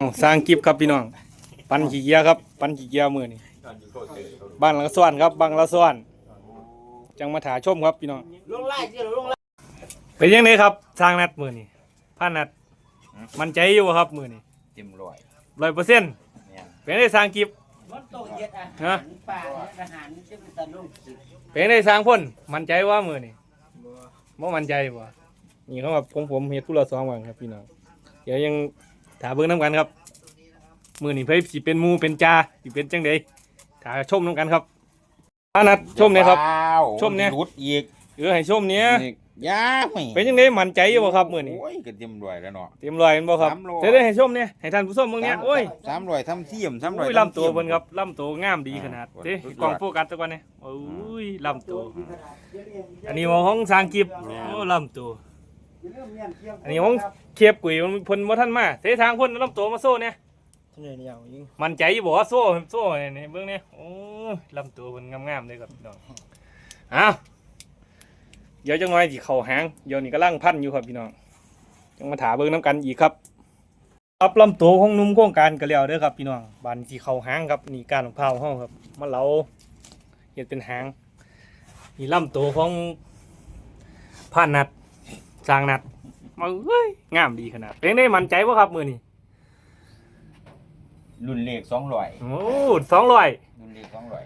อ้าวสร้างกิฟครับพี่น้อง ปันขี้เกียจครับปันขี้เกียจมือนี่บ้านหลังละส่วนครับบ้านละส่วนจังมาถาชมครับพี่น้องลงไล่สิลงไล่เป็นยังไงครับสร้างนัดมือนี่ผ่านนัด มันใจอยู่บ่ครับมือนี่เต็มร้อยร้อยเปอร์เซ็นต์เนี่ยเป็นยังไงสร้างกิฟมันต้องเฮ็ดอาหารป่าอาหารจะเป็นตะลุงสิเป็นยังไงสร้างพ่นมันใจว่ามือนี่บ่มันใจบ่นี่เขาแบบผมผมเฮ็ดผู้ละสองวันครับพี่น้องเดี๋ยวยัง ถาเบิ่งน้ำกันครับ มือนี่เพิ่นสิเป็นหมูเป็นจ่าสิเป็นจังไดถาชมน้ำกันครับผ่านนัดชมเนี่ยครับว้าวชมเนี่ย รุดอีกเออให้ชมเนี้ยนี่ยาไม่เป็นยังไงมันใจอยู่บ่ครับมื้อนี้โอ้ยก็เต็มร้อยแล้วเนาะ เตรียมรอยกันบ่ครับสามร้อย จะได้ให้ชมเนี่ยให้ท่านผู้ชมเบิ่งเนี่ยโอ้ยสามร้อยทำเทียมสามร้อยโอ้ยลำตัวเพิ่นครับลำตัวงามดีขนาดอ่าเด้สุดยอดกล้องโฟกัสตะก่อนเนี่ยโอ้ยลำตัว อันนี้ว่าของสร้างกิบโอ้ลำตัว อันนี้ของเคียบกุยมันเพิ่นบ่ทันมาเสทางเพิ่นลำตัวมาโซ่เนี่ยเนี่ยเนี่ยยิงมันใจอยู่บ่ว่าโซ่โซ่เนี่ยเบิ่งเนี่ยโอ้ยลำตัวเพิ่นงามๆเลยครับพี่น้องอ้าวเดี๋ยวจังหน่อยสิเข้าหางเดี๋ยวนี้กำลังพันอยู่ครับพี่น้องจังมาถาเบิ่งน้ำกันอีกครับครับลำตัวของหนุ่มโครงการก็แล้วเด้อครับพี่น้องบานที่เขาหางครับนี่การของเผาเฮาครับมาเหลาเฮ็ดเป็นหางนี่ลำตัวของผ่านนัด สร้างนัดมาเอ้ยงามดีขนาดเป็นได้มั่นใจบ่ครับมื้อนี้รุ่นเลขสองร้อยโอ้สองร้อยรุ่นเลขสองร้อย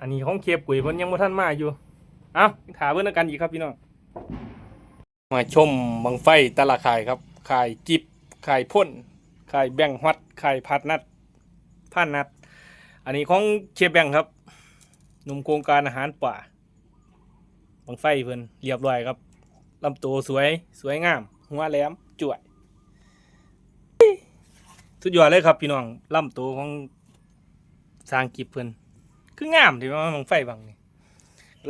อันนี้ของเคียบกุยเพิ่นยังบ่ทันมาอยู่เอ้าถาเบิ่งนำกันอีกครับพี่น้องมาชมบังไฟแตะละข่ายครับข่ายจิบข่ายพ่นข่ายแบ่งฮอดข่ายพัดนัดผ่านนัด อันนี้ของเชฟแบงค์ครับหนุ่มโครงการอาหารป่าบังไฟเพิ่นเรียบร้อยครับ ลำตัวสวยสวยงาม หัวแหลมจ่วยสุดยอดเลยครับพี่น้องลำตัวของสร้างกิบเพิ่นคืองามที่ว่าบังไฟบางนี่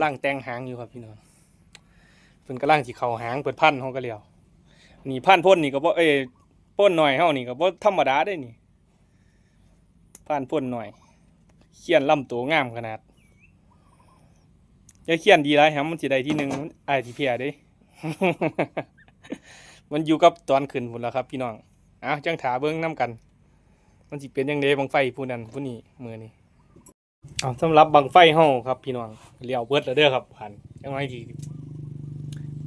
ล่างแต่งหางอยู่ครับพี่น้องเพิ่นกำลังสิเขาหางเปิดพันธุ์เฮาก็แล้วนี่พันธุ์พ่นนี่ก็บ่เอ้ยพ่นหน่อยเฮานี่ก็บ่ธรรมดาได้นี่พันธุ์พ่นหน่อยเขียนลำตัวงามขนาดอย่าเขียนดีไรครับมันสิได้ที่หนึ่งไอที่เพียด้ มันอยู่กับตอนขึ้นพุ่นแล้วครับ พี่น้องเอ้าจังถาเบิ้งน้ำกัน มันสิเป็นยังไงบังไฟผู้นั้นผู้นี้มือนี้เอาสำหรับบังไฟเฮาครับ พี่น้องเลี้ยวเบิดแล้วเด้อครับผ่านจังไงที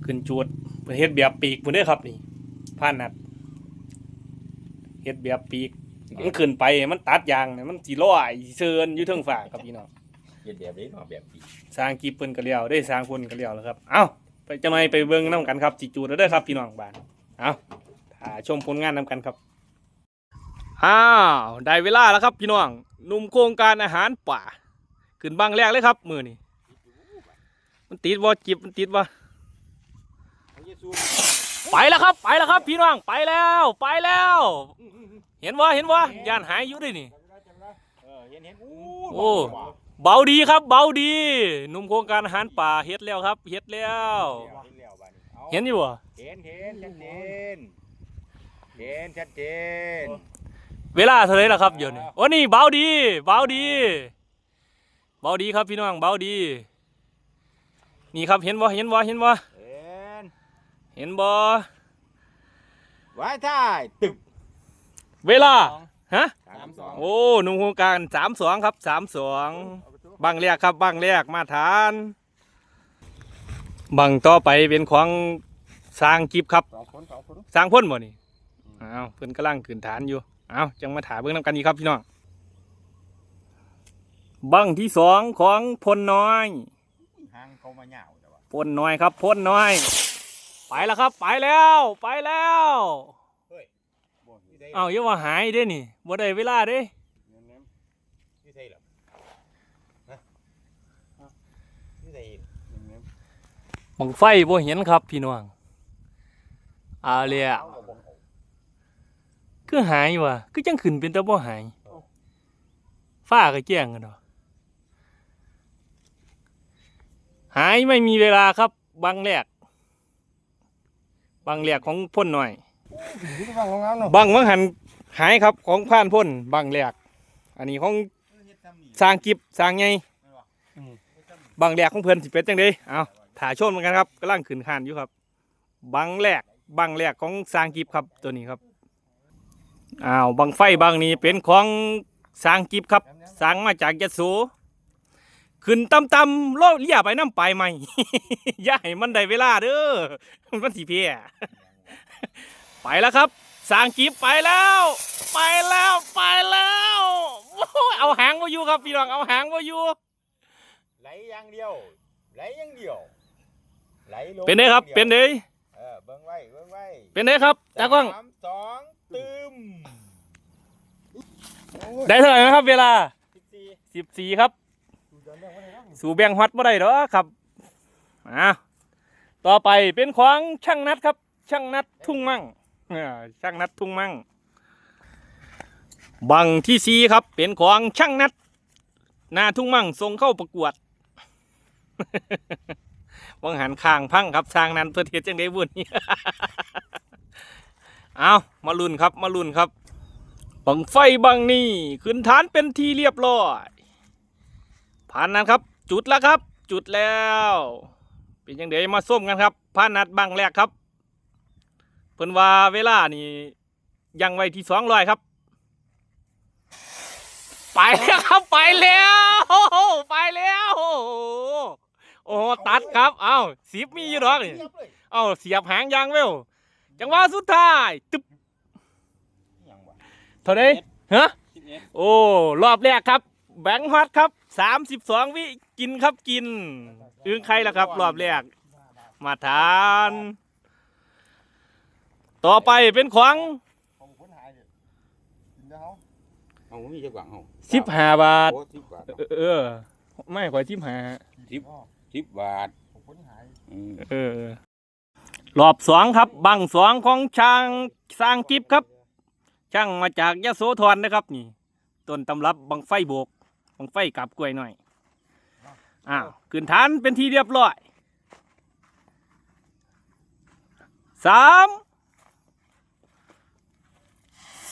ขึ้นจูดเพิ่นเฮ็ดแบบปีกพุ่นเด้อครับนี่ผ่านนัดเฮ็ดแบบปีกมันขึ้นไปมันตัดยางเนี่ยมันสิลอยสิเซินอยู่เทิงฟ้าครับพี่น้องเฮ็ดแบบนี้เนาะแบบปีสร้างกีบเปิ้นก็เลี้ยวได้สร้างคนก็เลี้ยวแล้วครับ เอ้าไป จังหน่อยไปเบิ่งนํกันครับจิจูดแล้วเด้อครับพี่น้องบ้านเอ้าถ้าชมผลงานนํกันครับอ้าวได้เวลาแล้วครับพี่น้องหนุ่มโครงการอาหารป่า ขึ้นบังแรกเลยครับ มื้อนี้มันติดบ่จิบมันติดบ่ไปแล้วครับไปแล้วครับ พี่น้องไปแล้วไปแล้ว เห็นบ่เห็นบ่ย่านหายอยู่ด้วยนี่เออเห็นเห็นโอ้ เบาดีครับ เบาดีหนุ่มโครงการอาหารป่าเฮ็ดแล้วครับเฮ็ดแล้ว เห็นอยู่บ่เห็นเห็นชัดเจนเห็นชัดเจนเวลาเท่าไหร่ล่ะครับเดี๋ยวนี้โอ้นี่เบาดีเบาดีเบาดีครับพี่น้องเบาดี นี่ครับเห็นบ่เห็นบ่เห็นบ่เห็นเห็นบ่ไว้ท้ายตึกเวลาฮะสามสองโอ้หนุ่มโครงการสามสองครับสามสอง บังแรกครับบังแรกมาทาน บังต่อไปเป็นของสร้างกิบครับสองคนสองคนสร้างพ่นบ่นี่อ้าวเพิ่นกำลังขึ้นฐานอยู่อ้าวจังมาถามเบิ่งนำกันอีกครับพี่น้องบังที่สองของพลน้อยหางเขามาเหยาวแต่ว่าพลน้อยครับพลน้อย ไปแล้วครับ ไปแล้วไปแล้วบ่อยู่ได้อ้าวอย่าว่าหายเด้นี่บ่ได้เวลาเด้อยู่ได้เหรอฮะอยู่ได้ บังไฟบ่เห็นครับพี่น้องเอาเลยอะคือหายว่ะคือจังขึ้นเป็นแต่บ่หายฟ้าก็แจ้งกันเนาะหายไม่มีเวลาครับบังแรกบังแรกของพ่นหน่อยที่ฟังของเราเนาะบังวังหันหายครับของผ่านพ่นบังแรกอันนี้ของสร้างกิบสร้างไงบังแรกของเพื่อนสิเป็ดจังไดเอา ถ่ายชมเหมือนกันครับกำลังขึ้นขานอยู่ครับ บังแรกบังแรกของสร้างกิบครับตัวนี้ครับอ้าวบังไฟบางนี้เป็นของสร้างกิบครับสร้างมาจากยะโสขึ้นตำตำโลเลียไปน้ำไปใหม่ย่าให้มันได้เวลาเด้อมันสิเพียไปแล้วครับสร้างกิบไปแล้ว ไปแล้วไปแล้วเอาหางมาอยู่ครับพี่น้องเอาหางมาอยู่ไหลอย่างเดียวไหลอย่างเดียว ไหลลงเป็นไงครับเป็นไงเออเบิ่งไว้เบิ่งไว้เป็นไงครับตากล้องสามสองตึมได้เท่าไหร่นะครับ เวลาสิบสี่สิบสี่ครับ สู่แบงฮอตบ่ได้หรอกครับอะต่อไปเป็นของช่างนัดครับ ช่างนัดทุ่งมั่งอ่าช่างนัดทุ่งมั่ง บังที่สีครับ เป็นของช่างนัดหนาทุ่งมั่งส่งเข้าประกวด วังหันข้างพังครับสร้างนั้นเพื่อเทียจังได้บุญเอามาลุ้นครับมาลุ้นครับบังไฟบังนี่ขึ้นฐานเป็นที่เรียบร้อยผ่านนั้นครับ จุดแล้วครับ จุดแล้ว เป็นยังเดี๋ยวมาส้มกันครับผ่านนัดบังแรกครับเพิ่นว่าเวลานี่ยังไว้ที่สองร้อยครับ ไปแล้วครับไปแล้วโอ้โหไปแล้ว โอ้โหโอ้โหตัดครับเอ้าสิบมีอยู่ดอกนี่เรียบเลยเอ้าเสียบหางยางเวลจังหวะสุดท้ายตึ๊บยังวะเท่าไดฮะโอ้รอบแรกครับ แบงค์ฮอตครับสามสิบสองวิกินครับกินอึ้งใครล่ะครับ รอบแรก มาทาน ต่อไปเป็นของของคนหายเนี่ยกินแล้วเขาเอามีจักหวังเอาสิบห้าบาทโอ้สิบบาทเออเออ ไม่ขอยสิบห้าสิบ สิบบาทของคนหายอืมเออรอบสองครับ บังสองของช่างสร้างกิฟครับ ช่างมาจากยะโสธรนะครับนี่ต้นตำรับบังไฟโบกบังไฟกับกล้วยหน่อยอ้าวขึ้นฐานเป็นที่เรียบร้อยสาม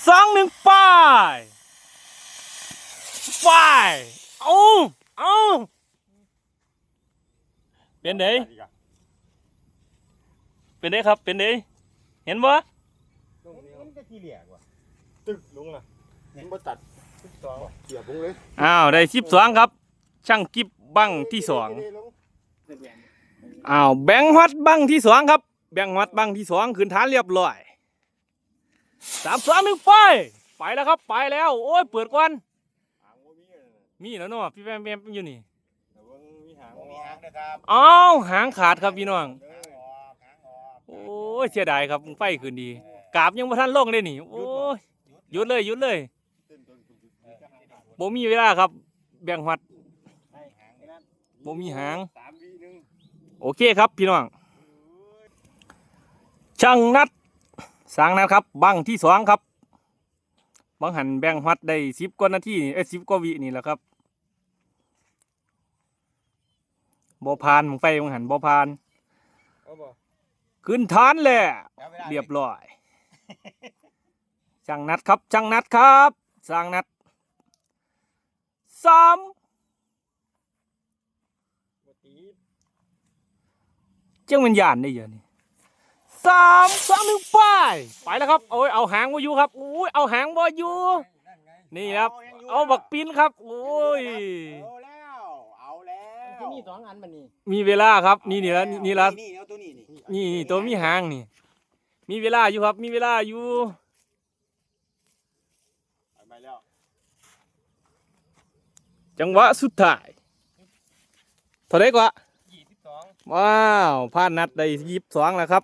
สองหนึ่งไปไปเอาเอา เป็นไดเป็นไดครับ เป็นไดเห็นบ่ตรงนี้มันจะทีเหลี่ยกว่าตึกลงนะมันบ่ตัดตึกสองเสียบลงเลยอ้าวได้สิบสองครับ ช่างกิบบังที่สองอ้าวแบงค์ฮอตบังที่สองครับ แบงค์ฮอตบังที่สองขึ้นฐานเรียบร้อยสามสองหนึ่งไปไปแล้วครับ ไปแล้ว โอ้ยเปิดก่อนหางบ่มีเลยนะมีแล้วเนาะพี่แม่แม่อยู่นี่แต่ว่ามี หางบ่มีหางนะครับอ้าวหางขาดครับพี่น้องหางออกหางออกโอ้ยเสียดายครับไฟขึ้นดีกราบยังบ่ทันลงเลยนี่ โอ้ยหยุดเลยหยุดเลยต้นต้นต้นต้นจะหางออกบ่มีเวลาครับ แบงค์ฮอตให้หางนั่นบ่มีหาง สามวิหนึงโอเคครับพี่น้อง ช่างนัดสร้างนัดครับ บังที่สองครับ บังหันแบ่งฮอตได้สิบกว่านาทีนี่เอ้สิบกว่าวินี่แหละครับ บ่พานมึงไฟบังหันบ่พาน เอาบ่ขึ้นฐานแล้วจัวลาเรียบร้อยช่างนัดครับช่างนัดครับสร้างนัดสามบ่ตีเจ้าวิญญาณได้เยอะนี่สามสองหนึ่งไปไปแล้วครับโอ้ยเอาหางมาอยู่ครับโอ้ยเอาหางมาอยู่ นั่นไงนี่ครับยังยู่เอาบักปินครับโอ้ย เอาแล้วเอา แล้วจะมีสองอันมันนี่มีเวลาครับ นี่นี่ละนี่ละนี่เอาตัวนี้นี่นี่นี่ตัวมีหางนี่ มีเวลาอยู่ครับ มีเวลาอยู่ไปแล้วจังหวะสุดท้ายเท่าไรกว่ายี่สิบสองว้าวผ่านนัดได้ยี่สิบสองแล้วครับ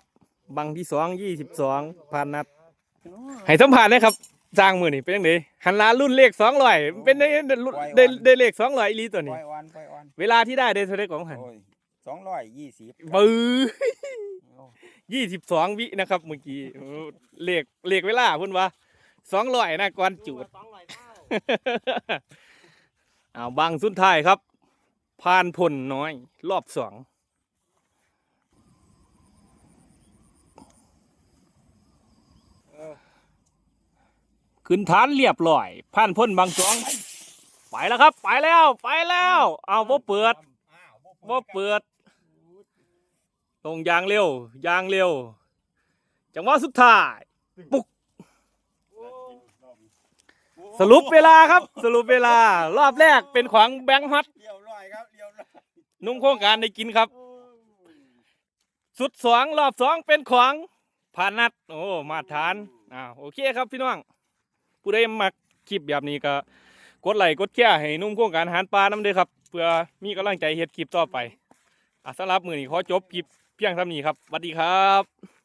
บังที่สองยี่สิบสองผ่านนัด ให้สัมผัสนะครับ สร้างมือนี่เป็นยังไงหันหลารุ่นเลขสองร้อยเป็นได้ได้รุ่นได้ได้เลขสองร้อยอีหลีตัวปนี้ ล่อยอ่อนปล่อยอ่อนเวลาที่ได้ได้เท่าไรของหันโอ้ยสองร้อยยี่สิบปื้อยี่สิบสองวินะครับเมื่อกี้โอ้เลขเลขเวลาเพุ่นว่าสองร้อยนะก่อนจูดสองร้อยเท่าเอาบางสุดท้ายครับ ผ่านผลน้อย รอบสอง ขึ้นฐานเรียบร้อยผ่านพ้นบางสองไปแล้วครับ ไปแล้วไปแล้ว เอาบ่เปิดอ้าวบ่เปิดตรงยางเร็วยางเร็ว จังหวะสุดท้ายปุ๊กสรุปเวลาครับ สรุปเวลา รอบแรกเป็นของแบงค์ฮอตเรียบร้อยครับเรียบร้อยนุ่มโครงการได้กินครับ สุดสองรอบสองเป็นของผ่านนัด โอ้ มาตรฐานอ่าโอเคครับพี่น้อง ผู้ใดมักคลิปแบบนี้ก็กดไลค์กดแชร์ให้นุ่มโครงการอาหารปลาน้ำเด้อครับเพื่อมีกำลังใจเฮ็ดคลิปต่อไปอะสำหรับมือนี้ขอจบคลิปเพียงเท่านี้ครับสวัสดีครับ